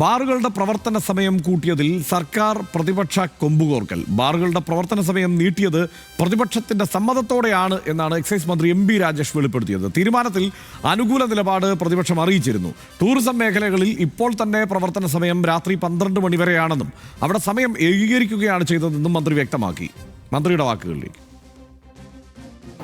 ബാറുകളുടെ പ്രവർത്തന സമയം കൂട്ടിയതിൽ സർക്കാർ പ്രതിപക്ഷ കൊമ്പുകോർക്കൽ. ബാറുകളുടെ പ്രവർത്തന സമയം നീട്ടിയത് പ്രതിപക്ഷത്തിന്റെ സമ്മതത്തോടെയാണ് എന്നാണ് എക്സൈസ് മന്ത്രി എം ബി രാജേഷ് വെളിപ്പെടുത്തിയത്. തീരുമാനത്തിൽ അനുകൂല നിലപാട് പ്രതിപക്ഷം അറിയിച്ചിരുന്നു. ടൂറിസം മേഖലകളിൽ ഇപ്പോൾ തന്നെ പ്രവർത്തന സമയം രാത്രി പന്ത്രണ്ട് മണിവരെയാണെന്നും അവിടെ സമയം ഏകീകരിക്കുകയാണ് ചെയ്തതെന്നും മന്ത്രി വ്യക്തമാക്കി. മന്ത്രിയുടെ വാക്കുകളിലേക്ക്.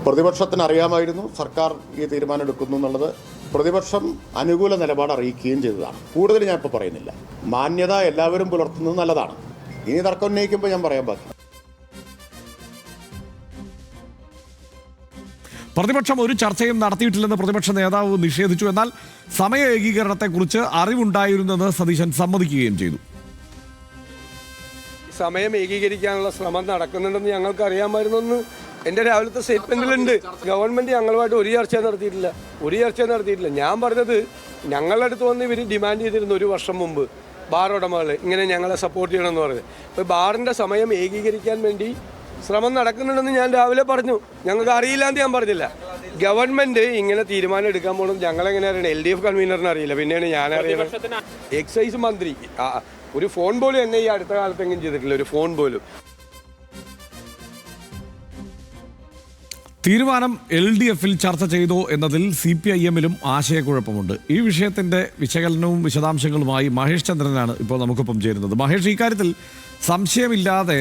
പ്രതിപക്ഷത്തിന് അറിയാമായിരുന്നു സർക്കാർ ഈ തീരുമാനം എടുക്കുന്നു എന്നുള്ളത്. പ്രതിപക്ഷം അനുകൂല നിലപാട് അറിയിക്കുകയും ചെയ്തതാണ്. കൂടുതൽ ഞാൻ ഇപ്പോൾ പറയുന്നില്ല. മാന്യത എല്ലാവരും പുലർത്തുന്നത് നല്ലതാണ്. ഇനി തർക്കം ഉന്നയിക്കുമ്പോൾ ഞാൻ പറയാൻ ബാക്കി. പ്രതിപക്ഷം ഒരു ചർച്ചയും നടത്തിയിട്ടില്ലെന്ന് പ്രതിപക്ഷ നേതാവ് നിഷേധിച്ചു. എന്നാൽ സമയ ഏകീകരണത്തെക്കുറിച്ച് അറിവുണ്ടായിരുന്നെന്ന് സതീശൻ സമ്മതിക്കുകയും ചെയ്തു. സമയം ഏകീകരിക്കാനുള്ള ശ്രമം നടക്കുന്നുണ്ടെന്ന് ഞങ്ങൾക്ക് അറിയാമായിരുന്നെന്ന് എന്റെ രാവിലത്തെ സ്റ്റേറ്റ്മെന്റിലുണ്ട് ഗവൺമെന്റ് ഞങ്ങളുമായിട്ട് ഒരു ചർച്ച നടത്തിയിട്ടില്ല. ഒരു ചർച്ച നടത്തിയിട്ടില്ല. ഞാൻ പറഞ്ഞത് ഞങ്ങളുടെ അടുത്ത് വന്ന് ഇവർ ഡിമാൻഡ് ചെയ്തിരുന്നു ഒരു വർഷം മുമ്പ് ബാർ ഉടമകൾ ഇങ്ങനെ ഞങ്ങളെ സപ്പോർട്ട് ചെയ്യണമെന്ന് പറഞ്ഞത്. അപ്പോൾ ബാറിന്റെ സമയം ഏകീകരിക്കാൻ വേണ്ടി ശ്രമം നടക്കുന്നുണ്ടെന്ന് ഞാൻ രാവിലെ പറഞ്ഞു. ഞങ്ങൾക്ക് അറിയില്ലാന്ന് ഞാൻ പറഞ്ഞില്ല. ഗവൺമെന്റ് ഇങ്ങനെ തീരുമാനം എടുക്കാൻ പോകണം ഞങ്ങളെങ്ങനെ അറിയണം? എൽ ഡി എഫ് കൺവീനറിന് അറിയില്ല. പിന്നെയാണ് ഞാൻ അറിയുന്നത് എക്സൈസ് മന്ത്രി. ഒരു ഫോൺ പോലും എന്നെ ഈ അടുത്ത കാലത്തെങ്കിലും ചെയ്തിട്ടില്ല. ഒരു ഫോൺ പോലും. തീരുമാനം എൽ ഡി എഫിൽ ചർച്ച ചെയ്തോ എന്നതിൽ സി പി ഐ എമ്മിലും ആശയക്കുഴപ്പമുണ്ട്. ഈ വിഷയത്തിന്റെ വിശകലനവും വിശദാംശങ്ങളുമായി മഹേഷ് ചന്ദ്രനാണ് ഇപ്പോൾ നമുക്കൊപ്പം ചേരുന്നത്. മഹേഷ് ഇക്കാര്യത്തിൽ സംശയമില്ലാതെ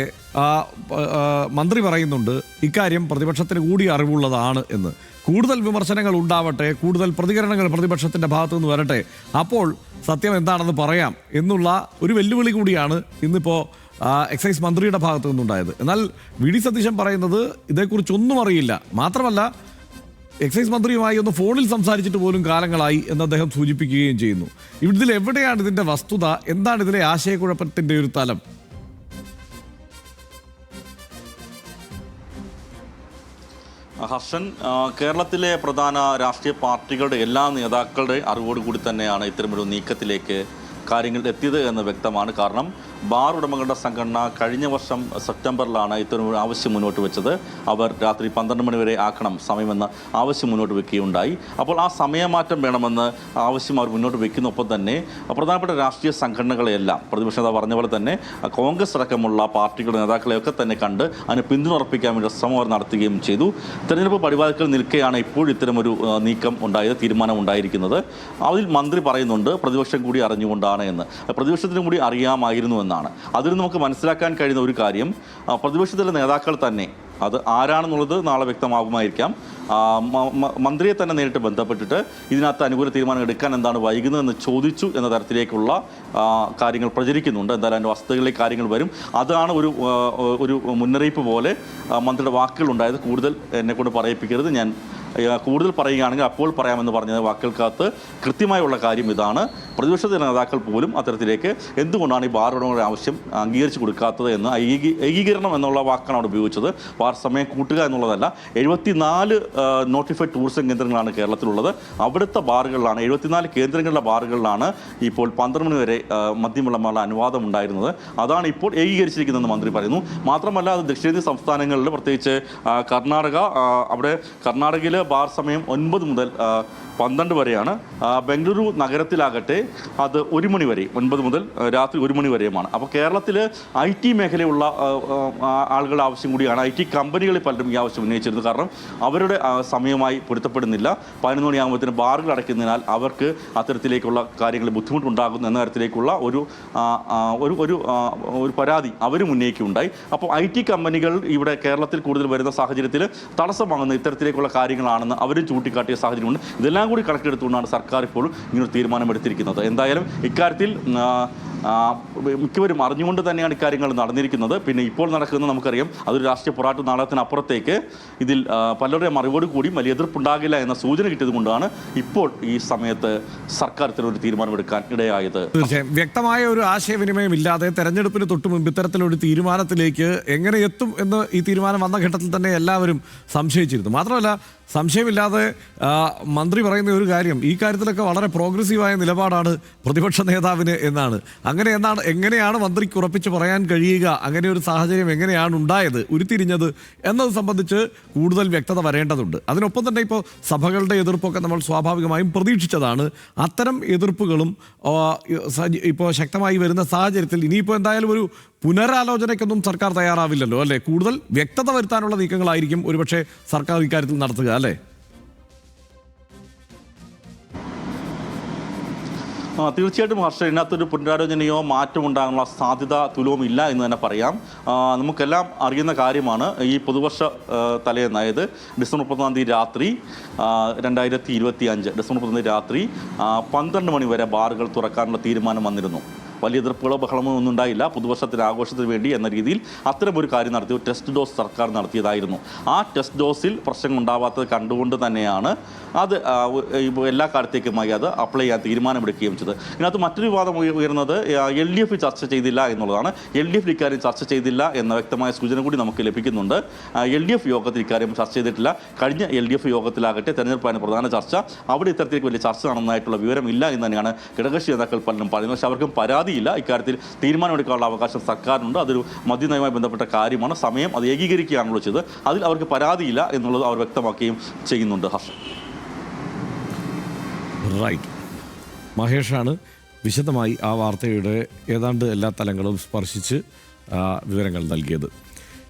മന്ത്രി പറയുന്നുണ്ട് ഇക്കാര്യം പ്രതിപക്ഷത്തിന് കൂടി അറിവുള്ളതാണ് എന്ന്. കൂടുതൽ വിമർശനങ്ങൾ ഉണ്ടാവട്ടെ കൂടുതൽ പ്രതികരണങ്ങൾ പ്രതിപക്ഷത്തിന്റെ ഭാഗത്തു നിന്ന് വരട്ടെ. അപ്പോൾ സത്യം എന്താണെന്ന് പറയാം എന്നുള്ള ഒരു വെല്ലുവിളി കൂടിയാണ് ഇന്നിപ്പോ ആ, എക്സൈസ് മന്ത്രിയുടെ ഭാഗത്തു നിന്നുണ്ടായത്. എന്നാൽ വി ഡി സതീശൻ പറയുന്നത് ഇതേക്കുറിച്ചൊന്നും അറിയില്ല. മാത്രമല്ല എക്സൈസ് മന്ത്രിയുമായി ഒന്ന് ഫോണിൽ സംസാരിച്ചിട്ട് പോലും കാലങ്ങളായി എന്ന് അദ്ദേഹം സൂചിപ്പിക്കുകയും ചെയ്യുന്നു. ഇതിൽ എവിടെയാണ് ഇതിന്റെ വസ്തുത? എന്താണ് ഇതിലെ ആശയക്കുഴപ്പത്തിന്റെ ഒരു തലം? ഹർഷൻ കേരളത്തിലെ പ്രധാന രാഷ്ട്രീയ പാർട്ടികളുടെ എല്ലാ നേതാക്കളുടെ അറിവോടുകൂടി തന്നെയാണ് ഇത്തരമൊരു നീക്കത്തിലേക്ക് കാര്യങ്ങൾ എത്തിയത് എന്ന് വ്യക്തമാണ്. കാരണം ബാർ ഉടമകളുടെ സംഘടന കഴിഞ്ഞ വർഷം സെപ്റ്റംബറിലാണ് ഇത്തരം ആവശ്യം മുന്നോട്ട് വെച്ചത്. അവർ രാത്രി പന്ത്രണ്ട് മണി വരെ ആക്കണം സമയമെന്ന് ആവശ്യം മുന്നോട്ട് വെക്കുകയുണ്ടായി. അപ്പോൾ ആ സമയമാറ്റം വേണമെന്ന് ആവശ്യം അവർ മുന്നോട്ട് വെക്കുന്നൊപ്പം തന്നെ പ്രധാനപ്പെട്ട രാഷ്ട്രീയ സംഘടനകളെയെല്ലാം പ്രതിപക്ഷ നേതാവ് പറഞ്ഞ പോലെ തന്നെ കോൺഗ്രസ് അടക്കമുള്ള പാർട്ടികളുടെ നേതാക്കളെയൊക്കെ തന്നെ കണ്ട് അതിന് പിന്തുണ ഉറപ്പിക്കാൻ വേണ്ടി ശ്രമം അവർ നടത്തുകയും ചെയ്തു. തെരഞ്ഞെടുപ്പ് പരിപാടികൾ നിൽക്കെയാണ് ഇപ്പോൾ ഇത്തരമൊരു നീക്കം ഉണ്ടായത് തീരുമാനം ഉണ്ടായിരിക്കുന്നത്. അതിൽ മന്ത്രി പറയുന്നുണ്ട് പ്രതിപക്ഷം കൂടി അറിഞ്ഞുകൊണ്ടാണ് എന്ന്. പ്രതിപക്ഷത്തിനും കൂടി അറിയാമായിരുന്നു എന്നാണ്. അതിൽ നമുക്ക് മനസ്സിലാക്കാൻ കഴിയുന്ന ഒരു കാര്യം പ്രതിപക്ഷത്തിലെ നേതാക്കൾ തന്നെ അത് ആരാണെന്നുള്ളത് നാളെ വ്യക്തമാകുമായിരിക്കാം. മന്ത്രിയെ തന്നെ നേരിട്ട് ബന്ധപ്പെട്ടിട്ട് ഇതിനകത്ത് അനുകൂല തീരുമാനം എടുക്കാൻ എന്താണ് വൈകുന്നതെന്ന് ചോദിച്ചു എന്ന തരത്തിലേക്കുള്ള കാര്യങ്ങൾ പ്രചരിക്കുന്നുണ്ട്. എന്തായാലും അതിന്റെ വസ്തുതകളിലേക്ക് കാര്യങ്ങൾ വരും. അതാണ് ഒരു ഒരു മുന്നറിയിപ്പ് പോലെ മന്ത്രിയുടെ വാക്കുകൾ ഉണ്ടായത്. കൂടുതൽ എന്നെക്കൊണ്ട് പറയിപ്പിക്കരുത്. ഞാൻ കൂടുതൽ പറയുകയാണെങ്കിൽ അപ്പോൾ പറയാമെന്ന് പറഞ്ഞ വാക്കുകൾക്കകത്ത് കൃത്യമായുള്ള കാര്യം ഇതാണ്. പ്രതിപക്ഷ നേതാക്കൾ പോലും അത്തരത്തിലേക്ക് എന്തുകൊണ്ടാണ് ഈ ബാർ ഉടമകളുടെ ആവശ്യം അംഗീകരിച്ചു കൊടുക്കാത്തത് എന്ന് ഏകീകരണം എന്നുള്ള വാക്കാണ് അവിടെ ഉപയോഗിച്ചത്. ബാർ സമയം കൂട്ടുക എന്നുള്ളതല്ല എഴുപത്തിനാല് നോട്ടിഫൈഡ് ടൂറിസം കേന്ദ്രങ്ങളാണ് കേരളത്തിലുള്ളത്. അവിടുത്തെ ബാറുകളിലാണ് എഴുപത്തിനാല് കേന്ദ്രങ്ങളുടെ ബാറുകളിലാണ് ഇപ്പോൾ പന്ത്രണ്ട് വരെ മദ്യം വിളമ്പാനുള്ള അനുവാദം ഉണ്ടായിരുന്നത്. അതാണ് ഇപ്പോൾ ഏകീകരിച്ചിരിക്കുന്നതെന്ന് മന്ത്രി പറയുന്നു. മാത്രമല്ല അത് ദക്ഷിണേന്ത്യൻ സംസ്ഥാനങ്ങളിൽ പ്രത്യേകിച്ച് കർണാടക അവിടെ കർണാടകയിലെ ബാർ സമയം ഒൻപത് മുതൽ പന്ത്രണ്ട് വരെയാണ്. ബംഗളൂരു നഗരത്തിലാകട്ടെ അത് ഒരു മണി വരെ ഒൻപത് മുതൽ രാത്രി ഒരു മണി വരെയുമാണ്. അപ്പോൾ കേരളത്തിൽ ഐ ടി മേഖലയുള്ള ആളുകളുടെ ആവശ്യം കൂടിയാണ് ഐ ടി കമ്പനികളിൽ പലരും ഈ ആവശ്യം ഉന്നയിച്ചിരുന്നത്. കാരണം അവരുടെ സമയമായി പൊരുത്തപ്പെടുന്നില്ല. പതിനൊന്ന് മണിയാകുമ്പോഴത്തേന് ബാറുകൾ അടയ്ക്കുന്നതിനാൽ അവർക്ക് അത്തരത്തിലേക്കുള്ള കാര്യങ്ങളിൽ ബുദ്ധിമുട്ടുണ്ടാകുന്നു എന്ന തരത്തിലേക്കുള്ള ഒരു ഒരു ഒരു ഒരു പരാതി അവരും ഉന്നയിക്കുകയുണ്ടായി. അപ്പോൾ ഐ ടി കമ്പനികൾ ഇവിടെ കേരളത്തിൽ കൂടുതൽ വരുന്ന സാഹചര്യത്തിൽ തടസ്സമാകുന്ന ഇത്തരത്തിലേക്കുള്ള കാര്യങ്ങളാണെന്ന് അവരും ചൂണ്ടിക്കാട്ടിയ സാഹചര്യമുണ്ട്. ഇതെല്ലാം കൂടി കണക്കിലെടുത്തുകൊണ്ടാണ് സർക്കാർ ഇപ്പോൾ ഇങ്ങനൊരു തീരുമാനമെടുത്തിരിക്കുന്നത്. എന്തായാലും ഇക്കാര്യത്തിൽ മിക്കവരും അറിഞ്ഞുകൊണ്ട് തന്നെയാണ് ഇക്കാര്യങ്ങൾ നടന്നിരിക്കുന്നത്. പിന്നെ ഇപ്പോൾ നടക്കുന്നത് നമുക്കറിയാം അതൊരു രാഷ്ട്രീയ പോരാട്ട നാടകത്തിനപ്പുറത്തേക്ക് ഇതിൽ പലരുടെയും അറിവോട് കൂടി വലിയ എതിർപ്പുണ്ടാകില്ല എന്ന സൂചന കിട്ടിയത് കൊണ്ടാണ് ഇപ്പോൾ ഈ സമയത്ത് സർക്കാർ ഇത്തരമൊരു തീരുമാനമെടുക്കാൻ ഇടയായത്. തീർച്ചയായും. വ്യക്തമായ ഒരു ആശയവിനിമയം ഇല്ലാതെ തെരഞ്ഞെടുപ്പിന് തൊട്ട് മുമ്പ് ഇത്തരത്തിലൊരു തീരുമാനത്തിലേക്ക് എങ്ങനെ എത്തും എന്ന് ഈ തീരുമാനം വന്ന ഘട്ടത്തിൽ തന്നെ എല്ലാവരും സംശയിച്ചിരുന്നു. മാത്രമല്ല സംശയമില്ലാതെ മന്ത്രി പറയുന്ന ഒരു കാര്യം ഈ കാര്യത്തിലൊക്കെ വളരെ പ്രോഗ്രസീവായ നിലപാടാണ് പ്രതിപക്ഷ നേതാവിന് എന്നാണ്. അങ്ങനെ എന്നാണ് എങ്ങനെയാണ് മന്ത്രിക്ക് ഉറപ്പിച്ച് പറയാൻ കഴിയുക? അങ്ങനെ ഒരു സാഹചര്യം എങ്ങനെയാണ് ഉണ്ടായത്? ഉരുത്തിരിഞ്ഞത് എന്നത് സംബന്ധിച്ച് കൂടുതൽ വ്യക്തത വരേണ്ടതുണ്ട്. അതിനൊപ്പം തന്നെ ഇപ്പോൾ സഭകളുടെ എതിർപ്പൊക്കെ നമ്മൾ സ്വാഭാവികമായും പ്രതീക്ഷിച്ചതാണ്. അത്തരം എതിർപ്പുകളും ഇപ്പോൾ ശക്തമായി വരുന്ന സാഹചര്യത്തിൽ ഇനിയിപ്പോൾ എന്തായാലും ഒരു പുനരാലോചനയ്ക്കൊന്നും സർക്കാർ തയ്യാറാവില്ലല്ലോ അല്ലേ? കൂടുതൽ വ്യക്തത വരുത്താനുള്ള നീക്കങ്ങളായിരിക്കും ഒരുപക്ഷെ സർക്കാർ ഇക്കാര്യത്തിൽ നടത്തുക അല്ലേ? തീർച്ചയായിട്ടും ഹർഷ ഇതിനകത്തൊരു പുനരാലോചനയോ മാറ്റം ഉണ്ടാകാനുള്ള സാധ്യത തുലവും ഇല്ല എന്ന് തന്നെ പറയാം. നമുക്കെല്ലാം അറിയുന്ന കാര്യമാണ് ഈ പുതുവർഷ തലേന്ന് അതായത് ഡിസംബർ മുപ്പത്തൊന്നാം തീയതി രാത്രി രണ്ടായിരത്തി ഇരുപത്തി അഞ്ച് ഡിസംബർ മുപ്പത്തൊന്നാം രാത്രി പന്ത്രണ്ട് മണി വരെ ബാറുകൾ തുറക്കാനുള്ള തീരുമാനം വന്നിരുന്നു. വലിയ എതിർപ്പുകളോ ബഹളമോ ഒന്നും ഉണ്ടായില്ല. പുതുവർഷത്തിന് ആഘോഷത്തിന് വേണ്ടി എന്ന രീതിയിൽ അത്തരം ഒരു കാര്യം നടത്തി ഒരു ടെസ്റ്റ് ഡോസ് സർക്കാർ നടത്തിയതായിരുന്നു. ആ ടെസ്റ്റ് ഡോസിൽ പ്രശ്നങ്ങൾ ഉണ്ടാവാത്തത് കണ്ടുകൊണ്ട് തന്നെയാണ് അത് എല്ലാ കാലത്തേക്കുമായി അത് അപ്ലൈ ചെയ്യാൻ തീരുമാനമെടുക്കുകയും ചെയ്തത്. ഇതിനകത്ത് മറ്റൊരു വിവാദം ഉയ- ഉയർന്നത് എൽ ഡി എഫ് ചർച്ച ചെയ്തില്ല എന്നുള്ളതാണ്. എൽ ഡി എഫ് ഇക്കാര്യം ചർച്ച ചെയ്തില്ല എന്ന വ്യക്തമായ സൂചന കൂടി നമുക്ക് ലഭിക്കുന്നുണ്ട്. എൽ ഡി എഫ് യോഗത്തിൽ ഇക്കാര്യം ചർച്ച ചെയ്തിട്ടില്ല. കഴിഞ്ഞ എൽ ഡി എഫ് യോഗത്തിലാകട്ടെ തെരഞ്ഞെടുപ്പാണ് പ്രധാന ചർച്ച. അവിടെ ഇത്തരത്തിലേക്ക് വലിയ ചർച്ച നടന്നതായിട്ടുള്ള വിവരമില്ല എന്ന് തന്നെയാണ് ഘടകക്ഷി നേതാക്കൾ പലരും പറയുന്നത് പക്ഷേ അവർക്കും പരാതിയില്ല. ഇക്കാര്യത്തിൽ തീരുമാനമെടുക്കാനുള്ള അവകാശം സർക്കാരിനുണ്ട്. അതൊരു മദ്യനയവുമായി ബന്ധപ്പെട്ട കാര്യമാണ്. സമയം അത് ഏകീകരിക്കുകയാണല്ലോ ചെയ്തത്. അതിൽ അവർക്ക് പരാതിയില്ല എന്നുള്ളത് അവർ വ്യക്തമാക്കുകയും ചെയ്യുന്നുണ്ട് ഹർഷൻ റൈറ്റ് മഹേഷാണ് വിശദമായി ആ വാർത്തയുടെ ഏതാണ്ട് എല്ലാ തലങ്ങളും സ്പർശിച്ച് വിവരങ്ങൾ നൽകിയത്.